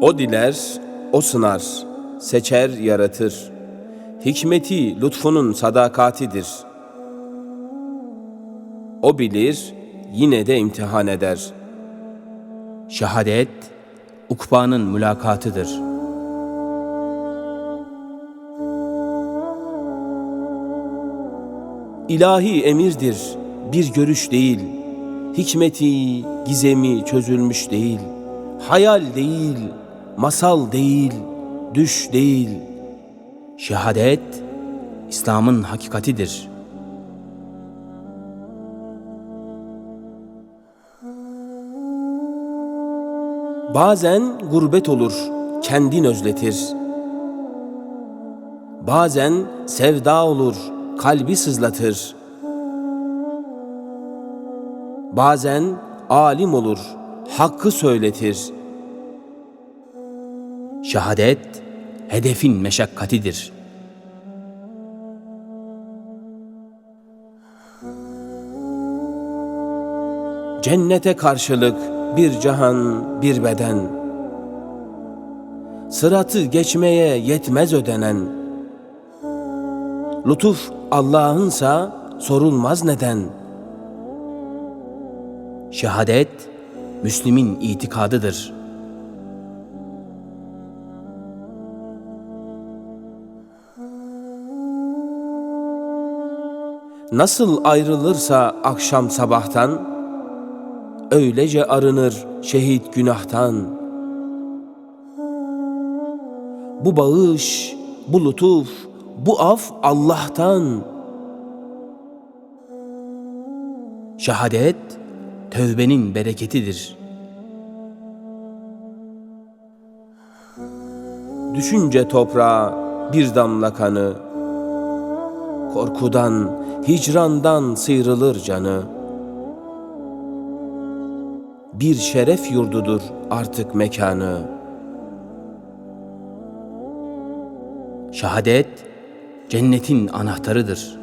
O diler, o sınar, seçer, yaratır. Hikmeti, lütfunun sadakatidir. O bilir, yine de imtihan eder. Şehadet, ukbanın mülakatıdır. İlahi emirdir, bir görüş değil. Hikmeti, gizemi çözülmüş değil. Hayal değil, masal değil, düş değil. Şehadet, İslam'ın hakikatidir. Bazen gurbet olur, kendin özletir. Bazen sevda olur, kalbi sızlatır. Bazen alim olur, hakkı söyletir. Şehadet, hedefin meşakkatidir. Cennete karşılık bir cihan, bir beden. Sıratı geçmeye yetmez ödenen. Lütuf Allah'ınsa sorulmaz neden. Şehadet, Müslim'in itikadıdır. Nasıl ayrılırsa akşam sabahtan, öylece arınır şehit günahtan. Bu bağış, bu lütuf, bu af Allah'tan. Şehadet, tövbenin bereketidir. Düşünce toprağa bir damla kanı, korkudan, hicrandan sıyrılır canı. Bir şeref yurdudur artık mekanı. Şehadet, cennetin anahtarıdır.